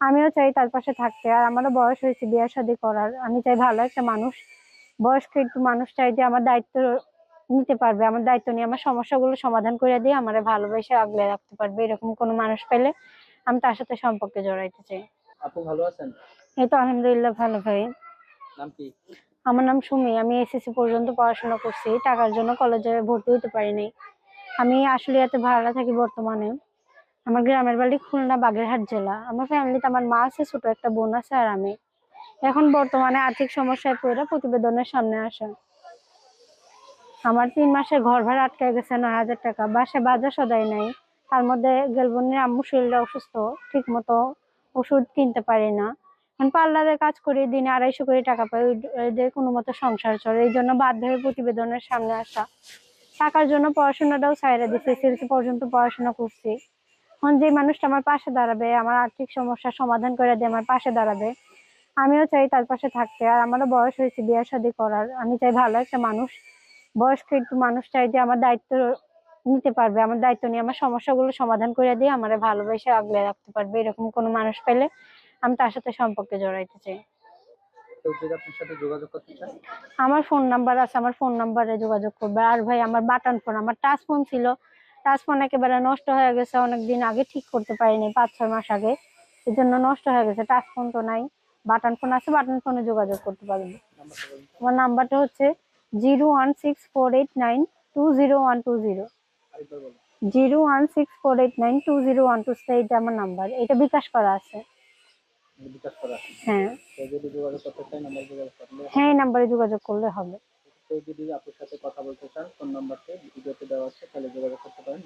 আমিও চাই তার পাশে থাকতে। আর আমারও বয়স হয়েছে বিয়ে শাদী করার। আমি চাই ভালো একটা মানুষ বয়স্ক একটু মানুষ চাই যে আমার দায়িত্ব নিতে পারবে আমার দায়িত্ব নিয়ে আমার সমস্যাগুলো সমাধান করে দিয়ে আমার ভালোবেসে আগলে রাখতে পারবে। এরকম কোনো মানুষ পেলে আমি তার সাথে সম্পর্কে জড়াইতে চাই। আপু ভালো আছেন? এই তো আলহামদুলিল্লাহ ভালো ভাই। নাম কি? আমার নাম সুমি। আমি এসএসসি পর্যন্ত পড়াশোনা করছি। টাকার জন্য কলেজে ভর্তি হতে পারিনি আমি আসলে এত ভাড়া থাকি বর্তমানে। আমার গ্রামের বাড়ি খুলনা, বাগেরহাট জেলা। আমার ফ্যামিলিতে আমার মা আছে, ছোট একটা বোন আছে আর আমি। এখন বর্তমানে আর্থিক সমস্যায় পড়ে প্রতিবেদনের সামনে আসা। আমার তিন মাসের ঘর ভাড়া আটকে গেছে নয় হাজার টাকা। বাসায় বাজার সদাই নাই। তার মধ্যে গেলবনের আম্মু শরীরটা অসুস্থ। ঠিক মতো ওষুধ কিনতে পারি না। এখন পার্লারে কাজ করি, দিনে আড়াইশো করে টাকা পাই। ওই- কোনো মতো সংসার চলে। এই জন্য বাধ্য হয়ে প্রতিবেদনের সামনে আসা। টাকার জন্য পড়াশোনাটাও ছাইরা দিচ্ছি এসএসসি পর্যন্ত পড়াশোনা করছি। এখন যে মানুষটা আমার পাশে দাঁড়াবে আমার আর্থিক সমস্যার সমাধান করে দিয়ে আমার পাশে দাঁড়াবে আমিও চাই তার পাশে থাকতে। আর আমারও বয়স হয়েছে বিয়ে শাদী করার আমি চাই ভালো একটা মানুষ বয়স্ক একটু মানুষ চাই যে আমার দায়িত্ব নিতে পারবে আমার দায়িত্ব নিয়ে আমার সমস্যাগুলো সমাধান করে দিয়ে আমার ভালোবেসে আগলে রাখতে পারবে এরকম কোনো মানুষ পেলে আমি তার সাথে সম্পর্কে জড়াইতে চাই। আমার ফোন নাম্বার আছে আমার ফোন নাম্বারে যোগাযোগ করবে। আর ভাই আমার বাটন ফোন আমার টাচ ফোন ছিল টাচ ফোন একেবারে নষ্ট হয়ে গেছে অনেকদিন আগে ঠিক করতে পারিনি পাঁচ ছয় মাস আগে। এই জন্য নষ্ট হয়ে গেছে টাচ ফোন তো নাই। বাটন ফোন আছে বাটন ফোনে যোগাযোগ করতে পারবে। নাম্বারটা আমার নাম্বারটা হচ্ছে zero one six four eight nine two zero one two zero. Zero one six four eight nine two zero one two এইটা আমার নাম্বার। এটা বিকাশ করা আছে। হ্যাঁ। হ্যাঁ এই নাম্বারে যোগাযোগ করলে হবে। কেউ যদি আপুর সাথে কথা বলতে চান, ফোন নাম্বারটি ভিডিওতে দেওয়া আছে, তাহলে যোগাযোগ করতে পারেন।